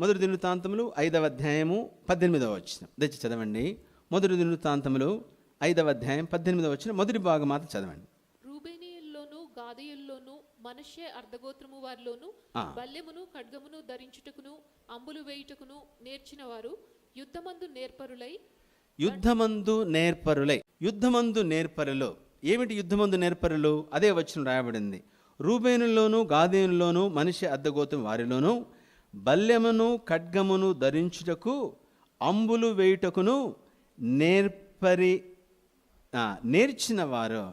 మొదటి దినవృత్తాంతములు ఐదవ అధ్యాయము పద్దెనిమిదవ వచ్చిన దయచి చదవండి. మొదటి దినవృత్తాంతములు ఐదవ అధ్యాయం పద్దెనిమిదవ వచ్చిన మొదటి భాగం మాత్రం చదవండి. రూబేనియుల్లోను గాదయుల్లోను మనష్య అర్ధగోత్రము వారిలోను ఆ. బల్లెమును ఖడ్గమును ధరించుటకును అంబులు వేయుటకును నేర్చిన వారు యుద్ధమందు నేర్పరులై యుద్ధమందు నేర్పరులై. యుద్ధమందు నేర్పరులు. ఏమిటి యుద్ధమందు నేర్పరులు? అదే వచ్చిన రాయబడింది. రూబేనుల్లోను గాదేనులోను మనిషి అద్దగోతం వారిలోను బల్యమును ఖడ్గమును ధరించుటకు అంబులు వేయుటకును నేర్పరి నేర్చినవారు. నేర్చిన వారు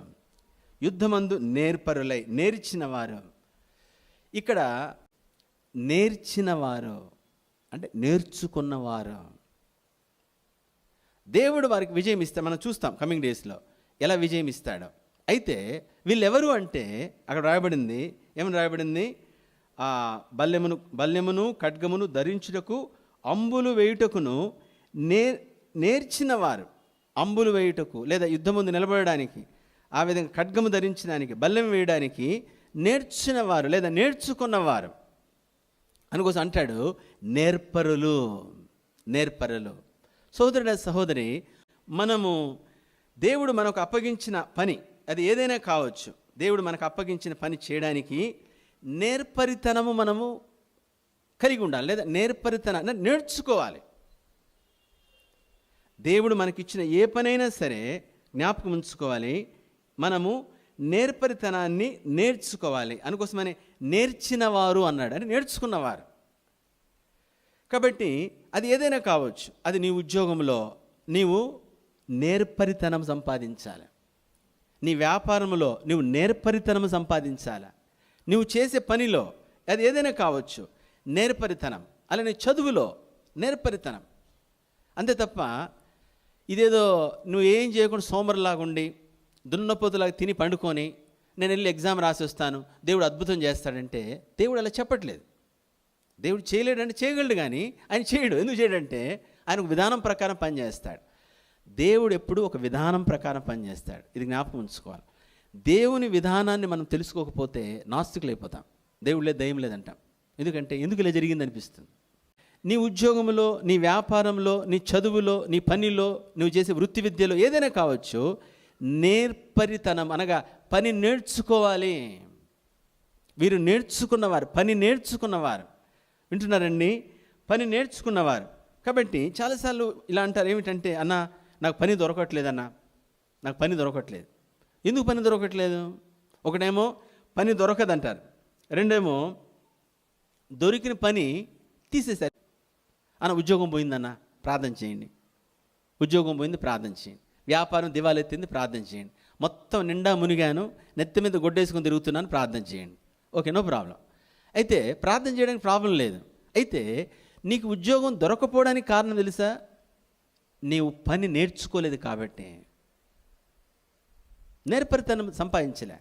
యుద్ధమందు నేర్పరులై నేర్చిన వారు ఇక్కడ నేర్చినవారు అంటే నేర్చుకున్నవారు. దేవుడు వారికి విజయం ఇస్తే మనం చూస్తాం కమింగ్ డేస్లో ఎలా విజయం ఇస్తాడో. అయితే వీళ్ళెవరు అంటే అక్కడ రాయబడింది ఏమని రాయబడింది? ఆ బల్యమును బల్యమును ఖడ్గమును ధరించుటకు అంబులు వేయుటకును నే నేర్చిన వారు అంబులు వేయుటకు లేదా యుద్ధం ముందు నిలబడడానికి ఆ విధంగా ఖడ్గము ధరించడానికి బల్లెం వేయడానికి నేర్చిన వారు లేదా నేర్చుకున్నవారు. అనుకోసం అంటాడు నేర్పరులు నేర్పరులు. సోదరుడ సహోదరి మనము దేవుడు మనకు అప్పగించిన పని అది ఏదైనా కావచ్చు. దేవుడు మనకు అప్పగించిన పని చేయడానికి నేర్పరితనము మనము కలిగి ఉండాలి. లేదా నేర్పరితనాన్ని నేర్చుకోవాలి. దేవుడు మనకిచ్చిన ఏ పనైనా సరే జ్ఞాపకం ఉంచుకోవాలి. మనము నేర్పరితనాన్ని నేర్చుకోవాలి. అందుకోసమని నేర్చినవారు అన్నాడు. అని నేర్చుకున్నవారు. కాబట్టి అది ఏదైనా కావచ్చు. అది నీ ఉద్యోగంలో నీవు నేర్పరితనం సంపాదించాలి. నీ వ్యాపారంలో నువ్వు నేర్పరితనం సంపాదించాలి. నువ్వు చేసే పనిలో అది ఏదైనా కావచ్చు. నేర్పరితనం. అలానే చదువులో నేర్పరితనం. అంతే తప్ప ఇదేదో నువ్వు ఏం చేయకుండా సోమరులాగా ఉండి దున్నపోతులాగా తిని పండుకొని నేను వెళ్ళి ఎగ్జామ్ రాసి వస్తాను దేవుడు అద్భుతం చేస్తాడంటే దేవుడు అలా చెప్పట్లేదు. దేవుడు చేయలేడంటే చేయగలడు కానీ ఆయన చేయడు. ఎందుకు చేయడంటే ఆయన ఒక విధానం ప్రకారం పనిచేస్తాడు. దేవుడు ఎప్పుడు ఒక విధానం ప్రకారం పనిచేస్తాడు. ఇది జ్ఞాపకం ఉంచుకోవాలి. దేవుని విధానాన్ని మనం తెలుసుకోకపోతే నాస్తికులు అయిపోతాం దేవుడు లేదు దయం లేదంటాం. ఎందుకంటే ఎందుకు ఇలా జరిగింది అనిపిస్తుంది నీ ఉద్యోగంలో నీ వ్యాపారంలో నీ చదువులో నీ పనిలో నువ్వు చేసే వృత్తి విద్యలో ఏదైనా కావచ్చు నేర్పరితనం అనగా పని నేర్చుకోవాలి. వీరు నేర్చుకున్నవారు పని నేర్చుకున్నవారు. వింటున్నారండి? పని నేర్చుకున్నవారు. కాబట్టి చాలాసార్లు ఇలా అంటారు ఏమిటంటే అన్న నాకు పని దొరకట్లేదన్న నాకు పని దొరకట్లేదు. ఎందుకు పని దొరకట్లేదు? ఒకటేమో పని దొరకదంటారు. రెండేమో దొరికిన పని తీసేశారు. అన్న ఉద్యోగం పోయిందన్న ప్రార్థన చేయండి. ఉద్యోగం పోయింది ప్రార్థన చేయండి. వ్యాపారం దివాలెత్తింది ప్రార్థన చేయండి. మొత్తం నిండా మునిగాను నెత్తి మీద గొడ్డేసుకొని తిరుగుతున్నాను ప్రార్థన చేయండి. Okay no problem. అయితే ప్రార్థన చేయడానికి ప్రాబ్లం లేదు. అయితే నీకు ఉద్యోగం దొరకపోవడానికి కారణం తెలుసా? నీవు పని నేర్చుకోలేదు కాబట్టి. నేర్పరితనం సంపాదించలే.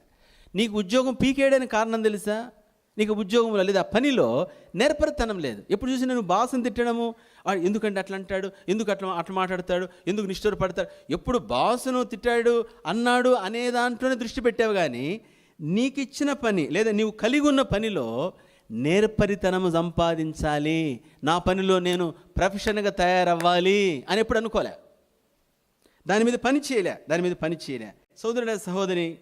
నీకు ఉద్యోగం పీకేయడానికి కారణం తెలుసా? నీకు ఉద్యోగంలో లేదా పనిలో నేర్పరితనం లేదు. ఎప్పుడు చూసి నేను బాసుని తిట్టడము? ఎందుకంటే అట్లా అంటాడు? ఎందుకు అట్లా అట్లా మాట్లాడతాడు? ఎందుకు నిష్ఠూరపడతాడు? ఎప్పుడు బాసును తిట్టాడు అన్నాడు అనే దాంట్లోనే దృష్టి పెట్టావు కానీ నీకు ఇచ్చిన పని లేదా నీవు కలిగి ఉన్న పనిలో నేర్పరితనము సంపాదించాలి. నా పనిలో నేను ప్రొఫెషన్గా తయారవ్వాలి అని ఎప్పుడు అనుకోలే. దాని మీద పని చేయలే. దాని మీద పని చేయలే. సోదరుడ సహోదరి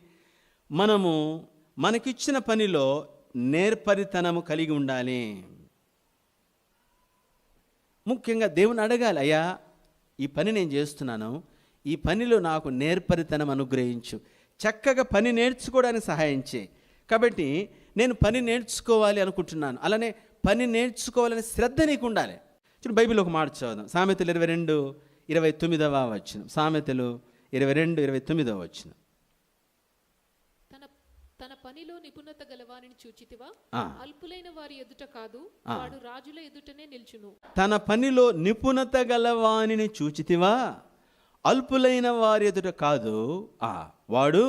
మనము మనకిచ్చిన పనిలో నేర్పరితనము కలిగి ఉండాలి. ముఖ్యంగా దేవుని అడగాలి అయ్యా ఈ పని నేను చేస్తున్నాను. ఈ పనిలో నాకు నేర్పరితనం అనుగ్రహించు. చక్కగా పని నేర్చుకోవడానికి సహాయం చేయి. కాబట్టి నేను పని నేర్చుకోవాలి అనుకుంటున్నాను. అలానే పని నేర్చుకోవాలనే శ్రద్ధ నీకు ఉండాలి. చూడు బైబిల్ ఒక మాట చదువుదాం. సామెతలు ఇరవై రెండు ఇరవై తొమ్మిదవ వచ్చిన సామెతలు ఇరవై రెండు ఇరవై తొమ్మిదవ వచ్చిన తన తన పనిలో నిపుణత గలవానిని చూచితివా. అల్పులైన వారి ఎదుట కాదు వాడు రాజుల ఎదుటనే నిల్చును. తన పనిలో నిపుణత గలవానిని చూచితివా? అల్పులైన వారి ఎదుట కాదు ఆ వాడు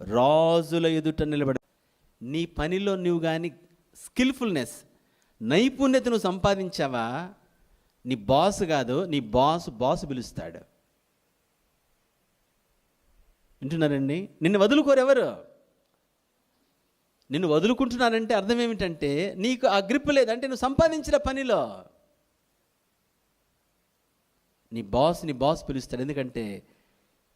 రాజుల ఎదుట నిలబడ నీ పనిలో నువ్వు కానీ స్కిల్ఫుల్నెస్ నైపుణ్యత నువ్వు సంపాదించావా? నీ బాస్ కాదు నీ బాస్ బాస్ పిలుస్తాడు. వింటున్నారండి నిన్ను వదులుకోరు ఎవరు? నిన్ను వదులుకుంటున్నారంటే అర్థం ఏమిటంటే నీకు ఆ గ్రిప్ లేదంటే నువ్వు సంపాదించిన పనిలో. నీ బాస్ నీ బాస్ పిలుస్తాడు ఎందుకంటే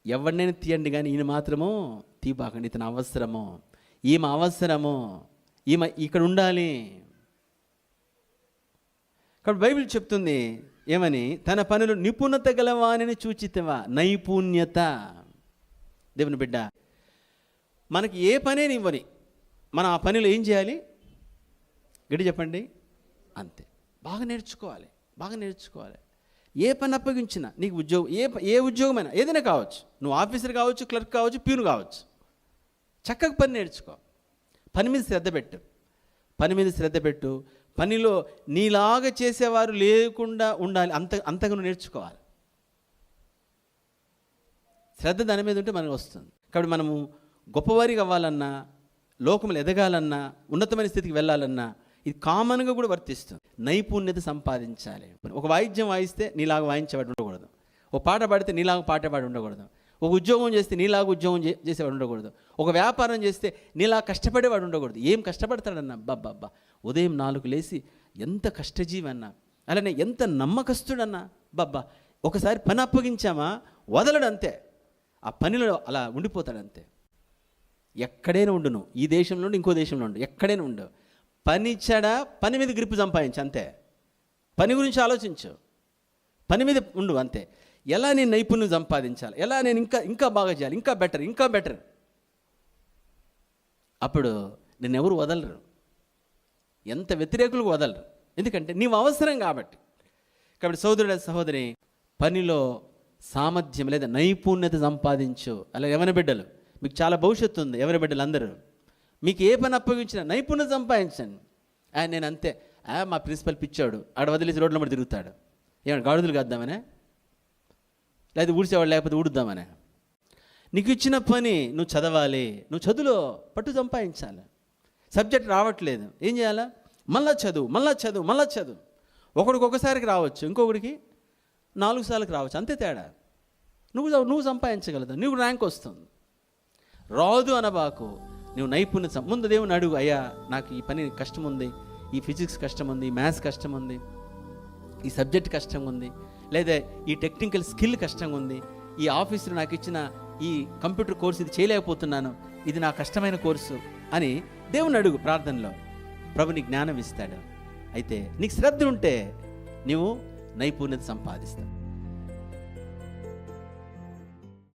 ఎవరినైనా తీయండి కానీ ఈయన మాత్రము తీపాకండి ఇతను అవసరము. ఈమె అవసరము. ఈమె ఇక్కడ ఉండాలి. కాబట్టి బైబిల్ చెప్తుంది ఏమని? తన పనులు నిపుణత గలవానిని చూచితవా నైపుణ్యత. దేవుని బిడ్డ మనకి ఏ పనేని ఇవ్వని మనం ఆ పనిలో ఏం చేయాలి? గడి చెప్పండి. అంతే. బాగా నేర్చుకోవాలి. బాగా నేర్చుకోవాలి. ఏ పని అప్పగించినా నీకు ఉద్యోగం ఏ ఏ ఉద్యోగమైనా ఏదైనా కావచ్చు. నువ్వు ఆఫీసర్ కావచ్చు క్లర్క్ కావచ్చు ప్యూన్ కావచ్చు. చక్కగా పని నేర్చుకో. పని మీద శ్రద్ధ పెట్టు. పని మీద శ్రద్ధ పెట్టు. పనిలో నీలాగా చేసేవారు లేకుండా ఉండాలి. అంత అంతగా నువ్వు నేర్చుకోవాలి. శ్రద్ధ దాని మీద ఉంటే మనకు వస్తుంది. కాబట్టి మనము గొప్పవారికి అవ్వాలన్నా లోకములు ఎదగాలన్నా ఉన్నతమైన స్థితికి వెళ్ళాలన్నా ఇది కామన్గా కూడా వర్తిస్తుంది. నైపుణ్యత సంపాదించాలి. ఒక వాయిద్యం వాయిస్తే నీలాగా వాయించేవాడు ఉండకూడదు. ఒక పాట పాడితే నీలాగా పాటేవాడు ఉండకూడదు. ఒక ఉద్యోగం చేస్తే నీలాగా ఉద్యోగం చేసేవాడు ఉండకూడదు. ఒక వ్యాపారం చేస్తే నీలా కష్టపడేవాడు ఉండకూడదు. ఏం కష్టపడతాడన్న? అబ్బా ఉదయం నాలుగు లేచి ఎంత కష్టజీవి అన్న అలానే ఎంత నమ్మకస్తుడన్నా బాబ్బా ఒకసారి పని అప్పగించామా? వదలడు అంతే. ఆ పనిలో అలా ఉండిపోతాడు అంతే. ఎక్కడైనా ఉండును. ఈ దేశంలో ఉండు ఇంకో దేశంలో ఉండు. ఎక్కడైనా ఉండు. పని చెడ పని మీద గ్రిప్ సంపాదించు అంతే. పని గురించి ఆలోచించు. పని మీద ఉండు అంతే. ఎలా నేను నైపుణ్యం సంపాదించాలి? ఎలా నేను ఇంకా ఇంకా బాగా చేయాలి? ఇంకా బెటర్ ఇంకా బెటర్ అప్పుడు నేను ఎవరు వదలరు? ఎంత వ్యతిరేకులు వదలరు? ఎందుకంటే నీవు అవసరం కాబట్టి. కాబట్టి సోదరుడ సహోదరి పనిలో సామర్థ్యం లేదా నైపుణ్యత సంపాదించు. అలా ఎవరి బిడ్డలు? మీకు చాలా భవిష్యత్తు ఉంది. ఎవరి బిడ్డలు? అందరూ. మీకు ఏ పని అప్పగించినా నైపుణ్యత సంపాదించండి. ఆయన నేను అంతే. ఆ, మా ప్రిన్సిపల్ పిచ్చాడు. ఆడ వదిలేసి రోడ్ల మీద తిరుగుతాడు. ఏమన్నా గాడుదలు కాద్దామనే? లేదా ఊడ్చేవాడు లేకపోతే ఊడుద్దామనే? నీకు ఇచ్చిన పని నువ్వు చదవాలి. నువ్వు చదువులో పట్టు సంపాదించాలి. సబ్జెక్ట్ రావట్లేదు. ఏం చేయాలా? మళ్ళా చదువు మళ్ళా చదువు మళ్ళా చదువు. ఒకడికి ఒకసారికి రావచ్చు. ఇంకొకడికి నాలుగు సార్లకు రావచ్చు అంతే తేడా. నువ్వు నువ్వు సంపాదించగలదు? నువ్వు ర్యాంక్ వస్తుంది. రాదు అనబాకు నువ్వు నైపుణ్యత ముందు దేవుని అడుగు అయ్యా నాకు ఈ పని కష్టం ఉంది ఈ ఫిజిక్స్ కష్టం ఉంది మ్యాథ్స్ కష్టం ఉంది ఈ సబ్జెక్ట్ కష్టంగా ఉంది లేదా ఈ టెక్నికల్ స్కిల్ కష్టంగా ఉంది ఈ ఆఫీసులో నాకు ఇచ్చిన ఈ కంప్యూటర్ కోర్స్ ఇది చేయలేకపోతున్నాను ఇది నా కష్టమైన కోర్సు అని దేవుని అడుగు ప్రార్థనలో. ప్రభు జ్ఞానం ఇస్తాడు. అయితే నీకు శ్రద్ధ ఉంటే నీవు నైపుణ్యత సంపాదిస్తాం.